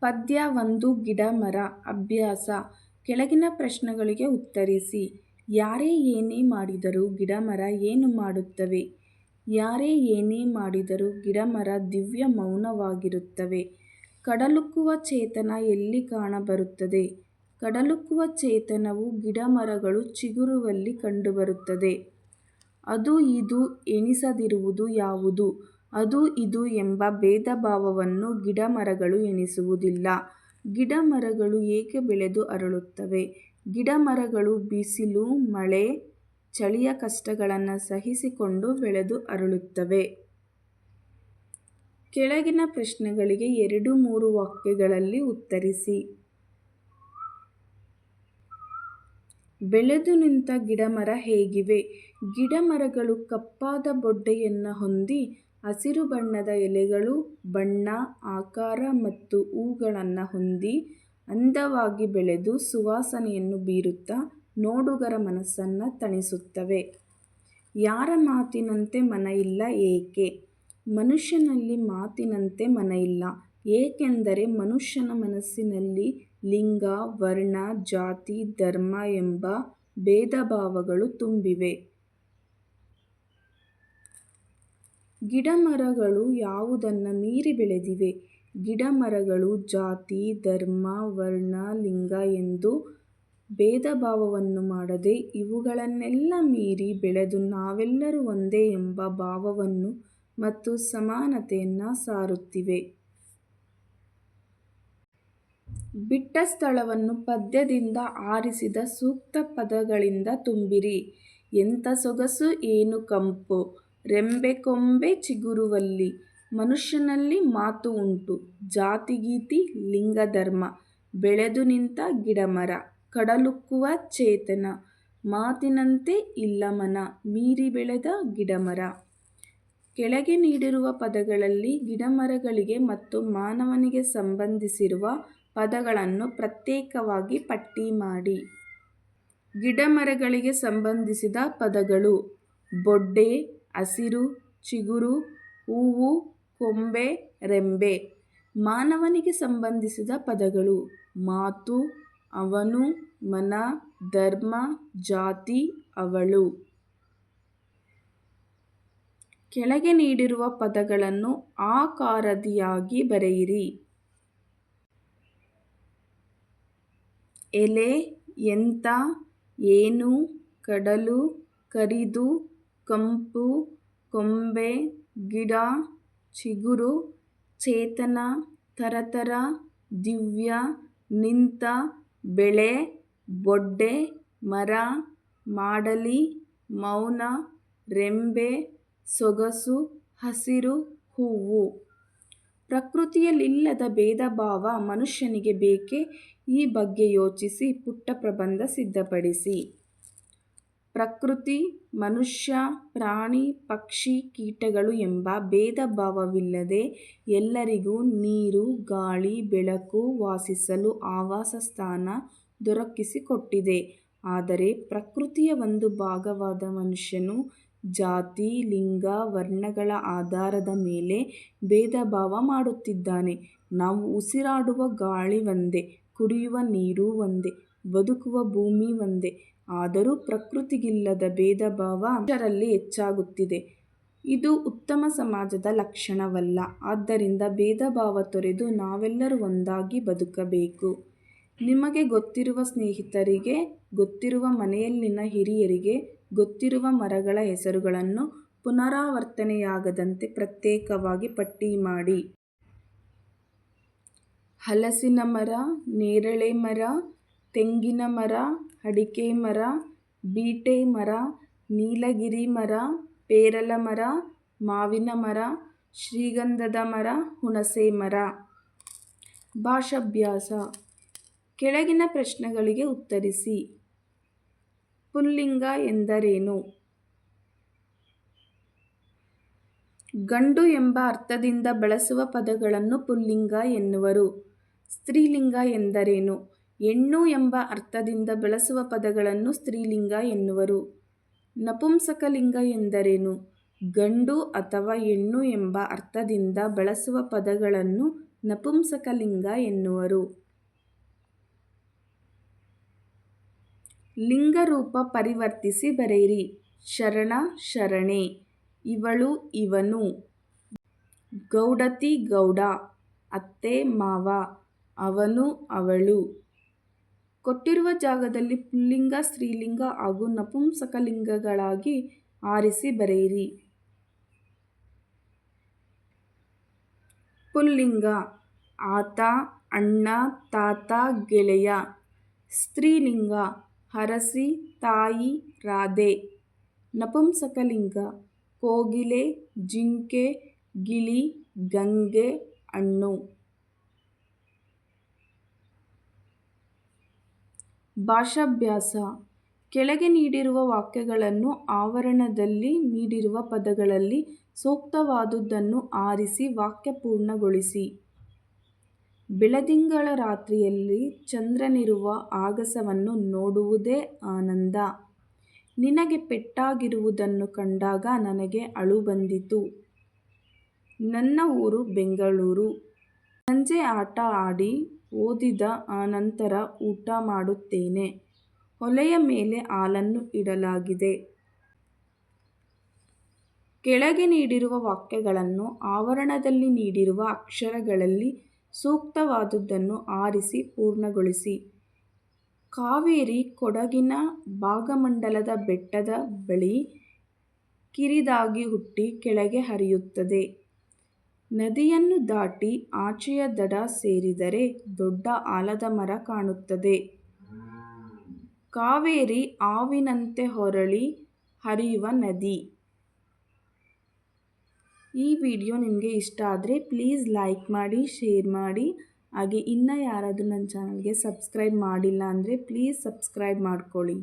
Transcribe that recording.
ಪದ್ಯ, ಒಂದು ಗಿಡ, ಮರ, ಅಭ್ಯಾಸ. ಕೆಳಗಿನ ಪ್ರಶ್ನೆಗಳಿಗೆ ಉತ್ತರಿಸಿ. ಯಾರೇ ಏನೇ ಮಾಡಿದರೂ ಗಿಡ, ಮರ ಏನು ಮಾಡುತ್ತವೆ? ಯಾರೇ ಏನೇ ಮಾಡಿದರೂ ಗಿಡ, ಮರ ದಿವ್ಯ ಮೌನವಾಗಿರುತ್ತವೆ. ಕಡಲುಕ್ಕುವ ಚೇತನ ಎಲ್ಲಿ ಕಾಣಬರುತ್ತದೆ? ಕಡಲುಕ್ಕುವ ಚೇತನವು ಗಿಡ, ಮರಗಳು ಚಿಗುರುವಲ್ಲಿ ಕಂಡುಬರುತ್ತದೆ. ಅದು ಇದು ಎಣಿಸದಿರುವುದು ಯಾವುದು? ಅದು ಇದು ಎಂಬ ಭೇದಭಾವವನ್ನು ಗಿಡ ಮರಗಳು ಎಣಿಸುವುದಿಲ್ಲ ಗಿಡ ಮರಗಳು ಏಕೆ ಬೆಳೆದು ಅರಳುತ್ತವೆ? ಗಿಡ ಮರಗಳು ಬಿಸಿಲು, ಮಳೆ, ಚಳಿಯ ಕಷ್ಟಗಳನ್ನು ಸಹಿಸಿಕೊಂಡು ಬೆಳೆದು ಅರಳುತ್ತವೆ. ಕೆಳಗಿನ ಪ್ರಶ್ನೆಗಳಿಗೆ ಎರಡು ಮೂರು ವಾಕ್ಯಗಳಲ್ಲಿ ಉತ್ತರಿಸಿ. ಬೆಳೆದು ನಿಂತ ಗಿಡಮರ ಹೇಗಿವೆ? ಗಿಡಮರಗಳು ಕಪ್ಪಾದ ಬೊಡ್ಡೆಯನ್ನು ಹೊಂದಿ ಹಸಿರು ಬಣ್ಣದ ಎಲೆಗಳು ಬಣ್ಣ, ಆಕಾರ ಮತ್ತು ಹೂಗಳನ್ನು ಹೊಂದಿ ಅಂದವಾಗಿ ಬೆಳೆದು ಸುವಾಸನೆಯನ್ನು ಬೀರುತ್ತಾ ನೋಡುಗರ ಮನಸ್ಸನ್ನು ತಣಿಸುತ್ತವೆ. ಯಾರ ಮಾತಿನಂತೆ ಮನ ಇಲ್ಲ ಏಕೆ? ಮನುಷ್ಯನಲ್ಲಿ ಮಾತಿನಂತೆ ಮನ ಇಲ್ಲ. ಏಕೆಂದರೆ ಮನುಷ್ಯನ ಮನಸ್ಸಿನಲ್ಲಿ ಲಿಂಗ, ವರ್ಣ, ಜಾತಿ, ಧರ್ಮ ಎಂಬ ಭೇದಭಾವಗಳು ತುಂಬಿವೆ. ಗಿಡಮರಗಳು ಯಾವುದನ್ನು ಮೀರಿ ಬೆಳೆದಿವೆ? ಗಿಡಮರಗಳು ಜಾತಿ, ಧರ್ಮ, ವರ್ಣ, ಲಿಂಗ ಎಂದು ಭೇದಭಾವವನ್ನು ಮಾಡದೆ ಇವುಗಳನ್ನೆಲ್ಲ ಮೀರಿ ಬೆಳೆದು ನಾವೆಲ್ಲರೂ ಒಂದೇ ಎಂಬ ಭಾವವನ್ನು ಮತ್ತು ಸಮಾನತೆಯನ್ನು ಸಾರುತ್ತಿವೆ. ಬಿಟ್ಟ ಸ್ಥಳವನ್ನು ಪದ್ಯದಿಂದ ಆರಿಸಿದ ಸೂಕ್ತ ಪದಗಳಿಂದ ತುಂಬಿರಿ. ಎಂಥ ಸೊಗಸು, ಏನು ಕಂಪು. ರೆಂಬೆ ಕೊಂಬೆ ಚಿಗುರುವಲ್ಲಿ ಮನುಷ್ಯನಲ್ಲಿ ಮಾತು ಉಂಟು. ಜಾತಿಗೀತಿ ಲಿಂಗಧರ್ಮ ಬೆಳೆದು ನಿಂತ ಗಿಡಮರ. ಕಡಲುಕ್ಕುವ ಚೇತನ. ಮಾತಿನಂತೆ ಇಲ್ಲ ಮನ. ಮೀರಿ ಬೆಳೆದ ಗಿಡಮರ. ಕೆಳಗೆ ನೀಡಿರುವ ಪದಗಳಲ್ಲಿ ಗಿಡಮರಗಳಿಗೆ ಮತ್ತು ಮಾನವನಿಗೆ ಸಂಬಂಧಿಸಿರುವ ಪದಗಳನ್ನು ಪ್ರತ್ಯೇಕವಾಗಿ ಪಟ್ಟಿ ಮಾಡಿ. ಗಿಡಮರಗಳಿಗೆ ಸಂಬಂಧಿಸಿದ ಪದಗಳು. ಬೊಡ್ಡೆ ಹಸಿರು, ಚಿಗುರು, ಹೂವು, ಕೊಂಬೆ, ರೆಂಬೆ. ಮಾನವನಿಗೆ ಸಂಬಂಧಿಸಿದ ಪದಗಳು ಮಾತು, ಅವನು, ಮನ, ಧರ್ಮ, ಜಾತಿ, ಅವಳು. ಕೆಳಗೆ ನೀಡಿರುವ ಪದಗಳನ್ನು ಆಕಾರದಿಯಾಗಿ ಬರೆಯಿರಿ. ಎಲೆ, ಎಂತ, ಏನು, ಕಡಲು, ಕರಿದು ಕಂಪು, ಕೊಂಬೆ, ಗಿಡ, ಚಿಗುರು, ಚೇತನ, ತರತರ, ದಿವ್ಯ, ನಿಂತ, ಬೆಳೆ, ಬೊಡ್ಡೆ, ಮರ, ಮಾಡಲಿ, ಮೌನ, ರೆಂಬೆ, ಸೊಗಸು, ಹಸಿರು, ಹೂವು. ಪ್ರಕೃತಿಯಲ್ಲಿಲ್ಲದ ಭೇದ ಭಾವ ಮನುಷ್ಯನಿಗೆ ಬೇಕೆ? ಈ ಬಗ್ಗೆ ಯೋಚಿಸಿ ಪುಟ್ಟ ಪ್ರಬಂಧ ಸಿದ್ಧಪಡಿಸಿ. ಪ್ರಕೃತಿ, ಮನುಷ್ಯ, ಪ್ರಾಣಿ, ಪಕ್ಷಿ, ಕೀಟಗಳು ಎಂಬ ಭೇದ ಭಾವವಿಲ್ಲದೆ ಎಲ್ಲರಿಗೂ ನೀರು, ಗಾಳಿ, ಬೆಳಕು ವಾಸಿಸಲು ಆವಾಸ ಸ್ಥಾನ ದೊರಕಿಸಿಕೊಟ್ಟಿದೆ. ಆದರೆ ಪ್ರಕೃತಿಯ ಒಂದು ಭಾಗವಾದ ಮನುಷ್ಯನು ಜಾತಿ, ಲಿಂಗ, ವರ್ಣಗಳ ಆಧಾರದ ಮೇಲೆ ಭೇದ ಭಾವ ಮಾಡುತ್ತಿದ್ದಾನೆ. ನಾವು ಉಸಿರಾಡುವ ಗಾಳಿ ಒಂದೇ, ಕುಡಿಯುವ ನೀರು ಒಂದೇ ಬದುಕುವ ಭೂಮಿ ಒಂದೇ. ಆದರೂ ಪ್ರಕೃತಿಗಿಲ್ಲದ ಭೇದ ಭಾವ ಮನುಷ್ಯರಲ್ಲಿ ಹೆಚ್ಚಾಗುತ್ತಿದೆ. ಇದು ಉತ್ತಮ ಸಮಾಜದ ಲಕ್ಷಣವಲ್ಲ. ಆದ್ದರಿಂದ ಭೇದ ಭಾವ ತೊರೆದು ನಾವೆಲ್ಲರೂ ಒಂದಾಗಿ ಬದುಕಬೇಕು. ನಿಮಗೆ ಗೊತ್ತಿರುವ ಸ್ನೇಹಿತರಿಗೆ, ಗೊತ್ತಿರುವ ಮನೆಯಲ್ಲಿನ ಹಿರಿಯರಿಗೆ, ಗೊತ್ತಿರುವ ಮರಗಳ ಹೆಸರುಗಳನ್ನು ಪುನರಾವರ್ತನೆಯಾಗದಂತೆ ಪ್ರತ್ಯೇಕವಾಗಿ ಪಟ್ಟಿ ಮಾಡಿ. ಹಲಸಿನ ಮರ, ನೇರಳೆ ಮರ ತೆಂಗಿನ ಮರ, ಅಡಿಕೆ ಮರ, ಬೀಟೆ ಮರ, ನೀಲಗಿರಿ ಮರ, ಪೇರಲ ಮರ, ಮಾವಿನ ಮರ, ಶ್ರೀಗಂಧದ ಮರ, ಹುಣಸೆ ಮರ. ಭಾಷಾಭ್ಯಾಸ. ಕೆಳಗಿನ ಪ್ರಶ್ನೆಗಳಿಗೆ ಉತ್ತರಿಸಿ. ಪುಲ್ಲಿಂಗ ಎಂದರೇನು? ಗಂಡು ಎಂಬ ಅರ್ಥದಿಂದ ಬಳಸುವ ಪದಗಳನ್ನು ಪುಲ್ಲಿಂಗ ಎನ್ನುವರು. ಸ್ತ್ರೀಲಿಂಗ ಎಂದರೇನು? ಹೆಣ್ಣು ಎಂಬ ಅರ್ಥದಿಂದ ಬಳಸುವ ಪದಗಳನ್ನು ಸ್ತ್ರೀಲಿಂಗ ಎನ್ನುವರು. ನಪುಂಸಕಲಿಂಗ ಎಂದರೇನು? ಗಂಡು ಅಥವಾ ಹೆಣ್ಣು ಎಂಬ ಅರ್ಥದಿಂದ ಬಳಸುವ ಪದಗಳನ್ನು ನಪುಂಸಕಲಿಂಗ ಎನ್ನುವರು. ಲಿಂಗರೂಪ ಪರಿವರ್ತಿಸಿ ಬರೆಯಿರಿ. ಶರಣ, ಶರಣೆ. ಇವಳು, ಇವನು. ಗೌಡತಿ, ಗೌಡ. ಅತ್ತೆ, ಮಾವ. ಅವನು, ಅವಳು. ಕೊಟ್ಟಿರುವ ಜಾಗದಲ್ಲಿ ಪುಲ್ಲಿಂಗ, ಸ್ತ್ರೀಲಿಂಗ ಹಾಗೂ ನಪುಂಸಕಲಿಂಗಗಳಾಗಿ ಆರಿಸಿ ಬರೆಯಿರಿ. ಪುಲ್ಲಿಂಗ, ಆತ, ಅಣ್ಣ, ತಾತ, ಗೆಳೆಯ, ಸ್ತ್ರೀಲಿಂಗ ಹರಸಿ ತಾಯಿ, ರಾಧೆ, ನಪುಂಸಕಲಿಂಗ, ಕೋಗಿಲೆ, ಜಿಂಕೆ, ಗಿಳಿ, ಗಂಗೆ ಹಣ್ಣು ಭಾಷಾಭ್ಯಾಸ. ಕೆಳಗೆ ನೀಡಿರುವ ವಾಕ್ಯಗಳನ್ನು ಆವರಣದಲ್ಲಿ ನೀಡಿರುವ ಪದಗಳಲ್ಲಿ ಸೂಕ್ತವಾದುದನ್ನು ಆರಿಸಿ ವಾಕ್ಯ ಪೂರ್ಣಗೊಳಿಸಿ. ಬೆಳದಿಂಗಳ ರಾತ್ರಿಯಲ್ಲಿ ಚಂದ್ರನಿರುವ ಆಗಸವನ್ನು ನೋಡುವುದೇ ಆನಂದ. ನಿನಗೆ ಪೆಟ್ಟಾಗಿರುವುದನ್ನು ಕಂಡಾಗ ನನಗೆ ಅಳು ಬಂದಿತು. ನನ್ನ ಊರು ಬೆಂಗಳೂರು. ಸಂಜೆ ಆಟ ಆಡಿ ಓದಿದ ಅನಂತರ ಊಟ ಮಾಡುತ್ತೇನೆ. ಒಲೆಯ ಮೇಲೆ ಹಾಲನ್ನು ಇಡಲಾಗಿದೆ. ಕೆಳಗೆ ನೀಡಿರುವ ವಾಕ್ಯಗಳನ್ನು ಆವರಣದಲ್ಲಿ ನೀಡಿರುವ ಅಕ್ಷರಗಳಲ್ಲಿ ಸೂಕ್ತವಾದುದನ್ನು ಆರಿಸಿ ಪೂರ್ಣಗೊಳಿಸಿ. ಕಾವೇರಿ ಕೊಡಗಿನ ಭಾಗಮಂಡಲದ ಬೆಟ್ಟದ ಬಳಿ ಕಿರಿದಾಗಿ ಹುಟ್ಟಿ ಕೆಳಗೆ ಹರಿಯುತ್ತದೆ. ನದಿಯನ್ನು ದಾಟಿ ಆಚೆಯ ದಡ ಸೇರಿದರೆ ದೊಡ್ಡ ಆಲದ ಮರ ಕಾಣುತ್ತದೆ. ಕಾವೇರಿ ಆವಿನಂತೆ ಹೊರಳಿ ಹರಿಯುವ ನದಿ. ಈ ವಿಡಿಯೋ ನಿಮಗೆ ಇಷ್ಟ ಆದರೆ ಪ್ಲೀಸ್ ಲೈಕ್ ಮಾಡಿ, ಶೇರ್ ಮಾಡಿ. ಹಾಗೆ ಇನ್ನೂ ಯಾರಾದರೂ ನನ್ನ ಚಾನಲ್ಗೆ ಸಬ್ಸ್ಕ್ರೈಬ್ ಮಾಡಿಲ್ಲ ಅಂದರೆ ಪ್ಲೀಸ್ ಸಬ್ಸ್ಕ್ರೈಬ್ ಮಾಡ್ಕೊಳ್ಳಿ.